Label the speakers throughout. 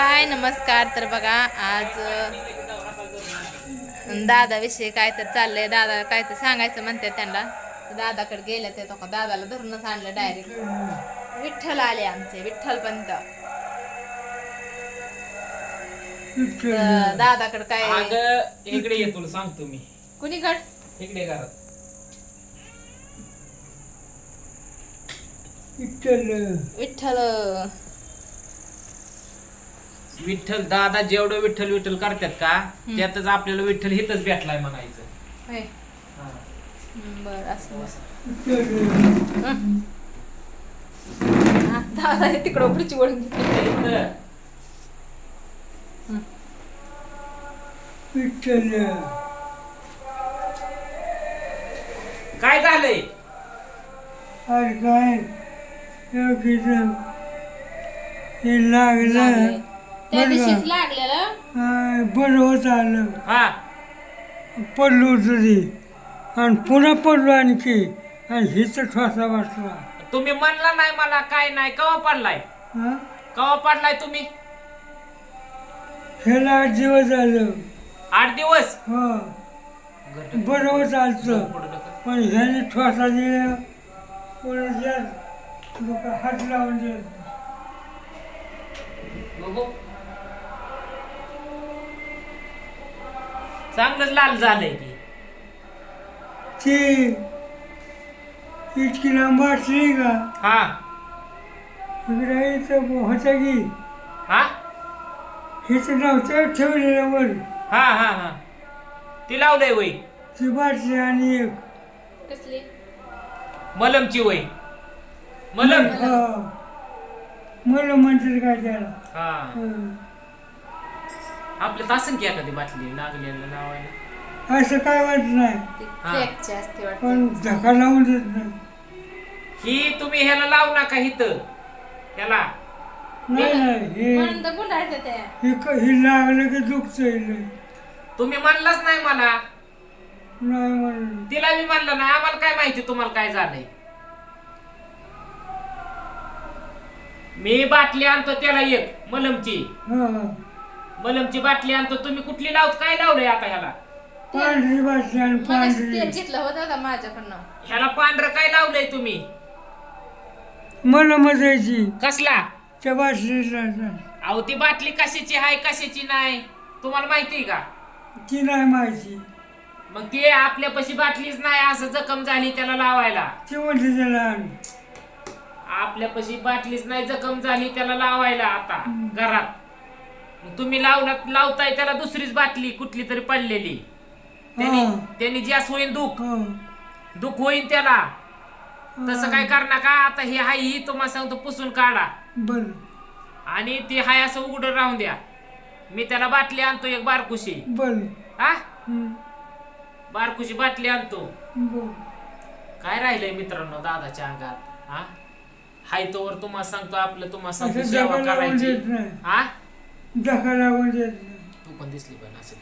Speaker 1: हाय नमस्कार. तर बघा आज दादाविषयी काय तर चाललंय. दादा काय तर सांगायचं म्हणते त्यांना. दादाकडे गेले ते तो का दादाला धरूनच आणलं डायरेक्ट विठ्ठल आले आमचे विठ्ठल. पंत दादाकडे काय?
Speaker 2: अग इकडे ये तुला सांगतो मी.
Speaker 1: कुणीकड?
Speaker 2: इकडे घरात.
Speaker 1: विठ्ठल.
Speaker 2: विठ्ठल. दादा जेवढं विठ्ठल विठ्ठल करतात का त्यातच आपल्याला विठ्ठल हिथच भेटलाय म्हणायचं.
Speaker 1: होय.
Speaker 2: हा.
Speaker 1: हम्म, बरं असं दादा तिकडं पुढची घेतली.
Speaker 2: इथं. काय झालंय?
Speaker 3: अरे काय? हे लागलं.
Speaker 1: लागलंय. त्या
Speaker 3: बरं.
Speaker 1: लागलेलं.
Speaker 3: बरं होत आलं.
Speaker 2: हा.
Speaker 3: पडलो होतं ते आणि पुन्हा पडलो आणखी. आणि हिचं ठोसा बसला.
Speaker 2: तुम्ही म्हणला नाही मला काय नाही. कवा पडलाय?
Speaker 3: हा?
Speaker 2: कवा पडलाय तुम्ही?
Speaker 3: ह्याला आठ दिवस झालं.
Speaker 2: आठ दिवस?
Speaker 3: हो.
Speaker 2: घरटे.
Speaker 3: बरं होत आलतं.
Speaker 2: पुढं ढकल.
Speaker 3: पण ह्याने ठोसा दिला. कोणाच्या लोक हात लावून दिला.
Speaker 2: बघू. चांगलं लाल झालंय की.
Speaker 3: ती इतकी लांब असली का?
Speaker 2: हा.
Speaker 3: इकडे इथं होता की
Speaker 2: हा?
Speaker 3: हिचं नाव तर ठेवलेलं वर.
Speaker 2: हा हा हा. ती लावलंय वय
Speaker 3: ती बाटली आणि एक.
Speaker 1: कसली?
Speaker 2: मलमची वय मलम
Speaker 3: हा. मला म्हणतात काय त्याला?
Speaker 2: हा.
Speaker 3: हं.
Speaker 2: आपल्या तासन की एखादी बाटली लागलेलं लावायला.
Speaker 3: असं काय वाटत नाही.
Speaker 1: ती
Speaker 2: हा.
Speaker 1: फ्लेक्सची असते वाटतं.
Speaker 3: पण धक्का लावून देत नाही.
Speaker 2: ही तुम्ही ह्याला लावू नका हिथं ह्याला.
Speaker 3: नाही नाही हे
Speaker 1: म्हणून तर गुंडाळते त्या?
Speaker 3: हे क- हे लागलं की दुखतंय लय.
Speaker 2: तुम्ही म्हणलाच नाही मला.
Speaker 3: नाही
Speaker 2: तिला मी म्हणलं नाही आम्हाला काय माहिती तुम्हाला काय झालंय. मी बाटली आणतो त्याला एक मलमची.
Speaker 3: हा.
Speaker 2: मलमची बाटली आणतो तुम्ही कुठली लावत काय लावलंय आता ह्याला?
Speaker 3: पांढरी बाटली आणि पांढरी.
Speaker 1: तेल घेतलं होतं माझ्याकडनं.
Speaker 2: ह्याला पांढरं काय लावलंय तुम्ही?
Speaker 3: मला मजायची
Speaker 2: कसला?
Speaker 3: त्या बाटलीला
Speaker 2: अहो ती बाटली कशाची आहे कशाची नाही? तुम्हाला माहिती का?
Speaker 3: ती नाही माहिती.
Speaker 2: मग ते आपल्यापाशी बाटलीच नाही असं जखम झाली त्याला लावायला.
Speaker 3: ती त्याला आण.
Speaker 2: आपल्यापाशी बाटलीच नाही जखम झाली त्याला लावायला आता घरात. तुम्ही लावला लावताय त्याला दुसरीच बाटली कुठली तरी पडलेली. त्यांनी
Speaker 3: हा.
Speaker 2: त्यांनी जास्त होईन दुःख.
Speaker 3: हो.
Speaker 2: दुःख होईन त्याला. तसं काय करणार का? आता ही हाय ही तुम्हाला सांगतो पुसून काढा.
Speaker 3: बर.
Speaker 2: आणि ती हाय असं उघडून राहून द्या. मी त्याला बाटली आणतो एक बारकुशी.
Speaker 3: बर.
Speaker 2: हा?
Speaker 3: हं.
Speaker 2: बारकुशी बाटली आणतो.
Speaker 3: बर.
Speaker 2: काय राहिलंय मित्रांनो दादाच्या अंगात? हा? हाय तोवर तुम्हाला सांगतो आपलं तुम्हाला सांगतो
Speaker 3: असं
Speaker 2: सेवा करायची. हा?
Speaker 3: देत नाही
Speaker 2: तू पण दिसली पण असं.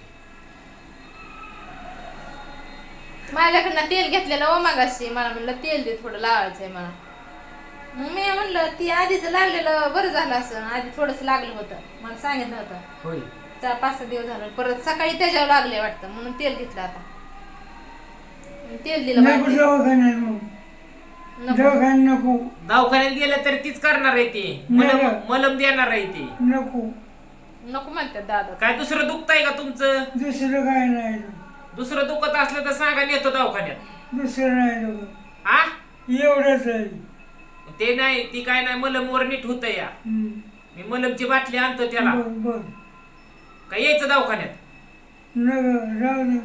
Speaker 1: माझ्याकडनं तेल घेतलेलं ओ मागाशी. मला म्हणलं तेल दे थोडं लावायचंय मला. मग मी म्हणलं ती आधीच लागलेलं बरं झालं असं. आधी थोडंसं लागलं होतं. मला सांगितलं होतं.
Speaker 2: होय.
Speaker 1: चार पाच सहा दिवस झालं. परत सकाळी त्याच्यावर लागले वाटतं. म्हणून तेल घेतलं आता. मग तेल दिलं
Speaker 3: नको
Speaker 1: बाटलीत.
Speaker 3: दवाखान्यात मग.
Speaker 1: नको.
Speaker 3: दवाखान्यात नको.
Speaker 2: दवाखान्यात गेलं तरी तीच करणार आहे ती. मलम
Speaker 3: नाही.
Speaker 2: मलम देणार आहे ती.
Speaker 3: नको.
Speaker 1: नको म्हणतात दादा.
Speaker 2: काय दुसरं दुखतंय का तुमचं?
Speaker 3: दुसरं काय नाही.
Speaker 2: दुसरं दुखत असलं तर सांगा नेतो दवाखान्यात.
Speaker 3: दुसरं नाही नको
Speaker 2: हा
Speaker 3: एवढंच आहे.
Speaker 2: ते नाही ती काय नाही मलम वर नीट होत या.
Speaker 3: हं.
Speaker 2: मी मलमची बाटली आणतो त्याला.
Speaker 3: बर बर.
Speaker 2: काय यायचं दवाखान्यात?
Speaker 3: नको राहू दे.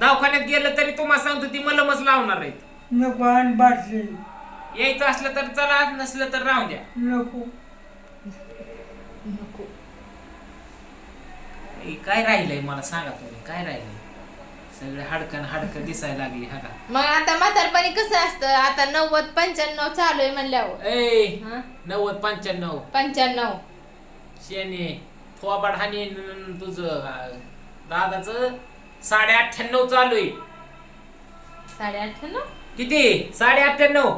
Speaker 2: दवाखान्यात गेलं तरी तुम्हाला सांगतो ती मलमच लावणार आहेत.
Speaker 3: नको आणि बाटली.
Speaker 2: यायचं असलं तर चला नसलं तर राहून द्या.
Speaker 3: नको.
Speaker 2: काय राहिलंय मला सांगा तुम्ही काय राहिलंय? सगळे हाडकन हाडकं दिसायला लागली हा का?
Speaker 1: मग आता म्हातारपणी कसं असतं? आता नव्वद पंच्याण्णव चालू आहे म्हणल्यावर.
Speaker 2: ए
Speaker 1: हा?
Speaker 2: नव्वद पंच्याण्णव.
Speaker 1: पंच्याण्णव.
Speaker 2: शेने थोबाड हानी न- तुझं अं, दादाचं साडे अठ्ठ्याण्णव चालू आहे.
Speaker 1: साडे अठ्ठ्याण्णव
Speaker 2: किती? साडे अठ्ठ्याण्णव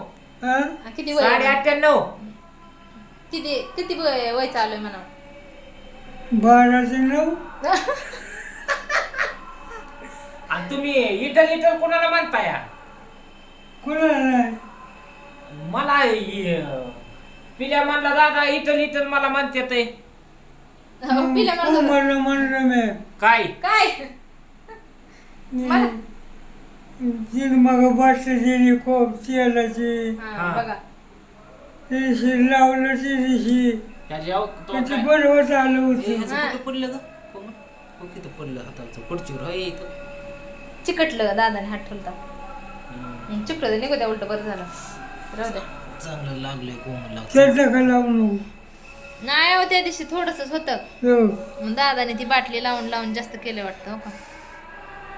Speaker 3: हा
Speaker 1: किती वय
Speaker 2: साडे? अठ्ठ्याण्णव
Speaker 1: किती किती वय वय चालू आहे म्हणा
Speaker 3: बाराचे नऊ
Speaker 2: आणि तुम्ही इटल इटल कोणाला म्हणताय?
Speaker 3: कुणाला
Speaker 2: मला इ- पिल्या म्हणला दादा इटल इटल मला म्हणते ते.
Speaker 1: हो, पिल्या होता.
Speaker 3: म्हणलं म्हणलं मी.
Speaker 2: काय?
Speaker 1: काय? मला-
Speaker 3: तीन मग बाटली दिली कोप तेलाची
Speaker 1: हा,
Speaker 2: हा.
Speaker 1: बघा.
Speaker 3: लावलं ते
Speaker 2: तो
Speaker 3: त्याची
Speaker 2: काय-
Speaker 3: होतं.
Speaker 2: ह्याचं
Speaker 1: हा.
Speaker 2: कुठं पडलं? हो, हाताचं होय इथं.
Speaker 1: चिकटलं दादाने हात ठेवता
Speaker 2: हम्म.
Speaker 1: चिकटलं निघू द्या उलट बरं झालं. राहू द्या.
Speaker 2: चांगलं लागलंय कोमल
Speaker 3: त्याचं का लावू नको.
Speaker 1: नाही हो त्या दिवशी थोडस होतं.
Speaker 3: हो.
Speaker 1: मग दादाने ती बाटली लावून लावून जास्त केलं वाटतं हो का?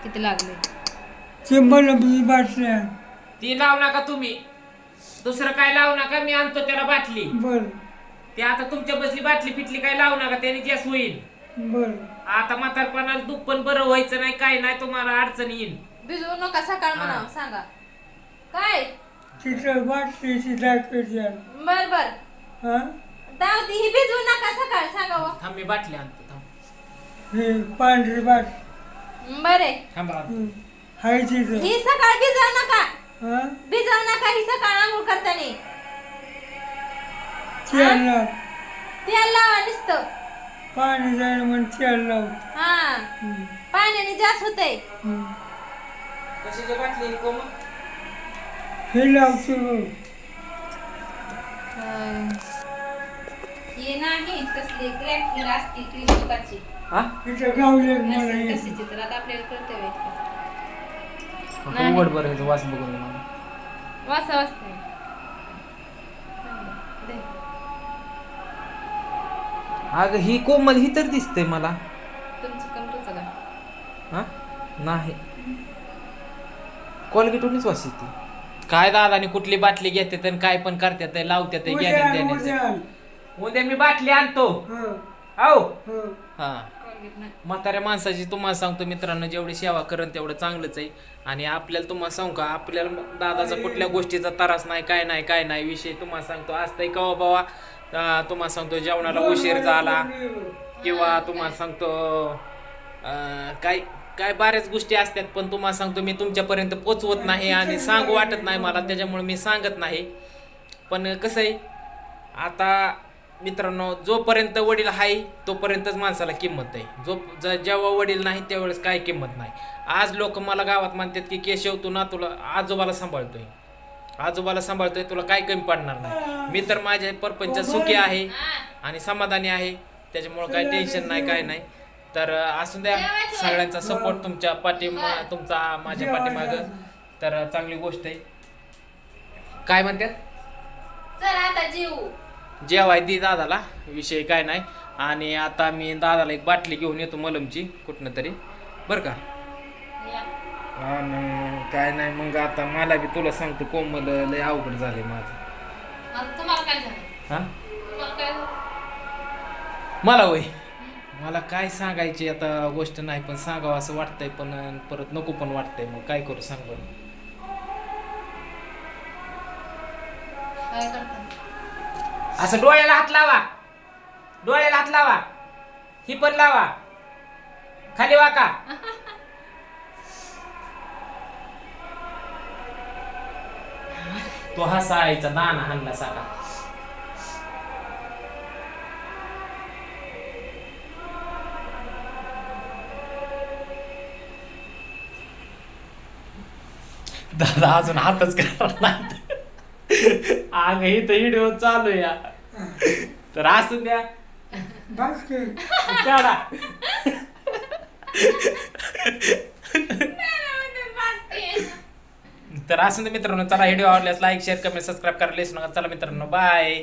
Speaker 1: किती लागले.
Speaker 3: ते मला बी बाटल्या.
Speaker 2: ती लावू नका तुम्ही. दुसरं काय लावू नका मी आणतो त्याला बाटली.
Speaker 3: बर.
Speaker 2: ते आता तुमच्या बसली बाटली फिटली काय लावू नका त्याने गॅस होईल.
Speaker 3: बर.
Speaker 2: आता म्हातारपणाला दुःख पण बरं व्हायचं नाही काय नाही तुम्हाला अडचण येईल.
Speaker 1: भिजवू नका सकाळ म्हणा सांगा. काय?
Speaker 3: तिथं बाटलीची दाखवायची
Speaker 1: बर बर.
Speaker 3: हा?
Speaker 1: दावती ही भिजवू नका सकाळ सांगा हो.
Speaker 2: थांब मी बाटली आणतो थांब.
Speaker 3: हे पांढरी बाट
Speaker 1: बरे.
Speaker 2: थांबा
Speaker 3: हं. हाय तिथं.
Speaker 1: ही सकाळ भिजवू नका.
Speaker 3: हा?
Speaker 1: भिजवू नका ही सकाळ आंघोळ करताना.
Speaker 3: तेल लाव
Speaker 1: तेल लावा नुसतं
Speaker 3: पाणी जाईल म्हणून तेल लाव
Speaker 1: हा. पाण्याने जास्त होतंय
Speaker 3: हं.
Speaker 2: कशाची बाटली ही कोमल
Speaker 3: हे लावतो बघ.
Speaker 1: हे नाही कसली क्रॅकिंग असते क्रीम दुधाची
Speaker 2: हा
Speaker 3: तिथं गावले मला
Speaker 1: नसेल
Speaker 3: हे.
Speaker 1: कशाची तर आता आपल्याला कर्तव्य आहे.
Speaker 2: फक्त उघड बरं ह्याचं वास बघून.
Speaker 1: वासा वाजते
Speaker 2: अगं ही कोमल ही तर दिसतंय मला.
Speaker 1: तुमचं कमरेचं का?
Speaker 2: हा? नाही. कोलगेटूनच वास येते काय दादाने कुठली बाटली घेते तर काय पण करतात ते लावतात ते
Speaker 3: उद्या
Speaker 2: मी बाटली आणतो.
Speaker 3: हं,
Speaker 2: हो.
Speaker 3: हं.
Speaker 2: हा
Speaker 1: नाही.
Speaker 2: म्हाताऱ्या माणसाची तुम्हाला सांगतो मित्रांनो जेवढी सेवा करण तेवढं चांगलंच आहे. आणि आपल्याला तुम्हाला सांगू का आपल्याला दादाचा कुठल्या गोष्टीचा त्रास नाही काय नाही काय नाही विषय तुम्हाला सांगतो. आज ताई कवा बाबा तुम्हाला सांगतो जेवणाला उशीर झाला किंवा तुम्हाला सांगतो काय काय बऱ्याच गोष्टी असतात पण तुम्हाला सांगतो मी तुमच्यापर्यंत पोचवत नाही आणि सांगू वाटत नाही मला त्याच्यामुळे मी सांगत नाही. पण कसं आहे आता मित्रांनो जोपर्यंत वडील आहे तोपर्यंतच माणसाला किंमत आहे. जो ज- जेव्हा वडील नाही त्यावेळेस काय किंमत नाही. आज लोक मला गावात म्हणतात की केशव तू ना तुला आजोबाला सांभाळतोय. आजोबाला सांभाळतोय तुला काय कमी पडणार नाही. मी तर माझ्या परपंच सुखी आहे आणि समाधानी आहे. त्याच्यामुळं काय टेन्शन नाही काय नाही. तर असू द्या सगळ्यांचा सपोर्ट तुमच्या पाठीमा तुमचा माझ्या पाठीमाग. तर चांगली गोष्ट आहे. काय म्हणतात
Speaker 1: चल आता जीव
Speaker 2: जेवाय दी दादाला. विषय काय नाही. आणि आता मी दादाला एक बाटली घेऊन येतो मलमची कुठनं तरी. बरं का. आणि काय नाही मग आता मला बी तुला सांगतो कोमल लय अवघड झाले माझं.
Speaker 1: आता तुम्हाला काय झालं?
Speaker 2: हा?
Speaker 1: तुम्हाला काय झालं?
Speaker 2: मला होय? मला काय सांगायची आता गोष्ट नाही पण सांगावं असं वाटतंय पण परत नको पण वाटतंय मग काय करू सांग बरं.
Speaker 1: काय करता?
Speaker 2: असं डोळ्याला हात लावा. डोळ्याला हात लावा. ही पण लावा. खाली वाका. तो हसायचा दाना हाणला साका दादा अजून हातच करणार नाही अग इथं व्हिडिओ चालू या. तर असू द्या.
Speaker 3: बस की.
Speaker 2: काढा तर असं मित्रांनो चला व्हिडिओ आवडल्यास लाईक शेअर कमेंट सबस्क्राईब करायला विसरू नका. चला मित्रांनो बाय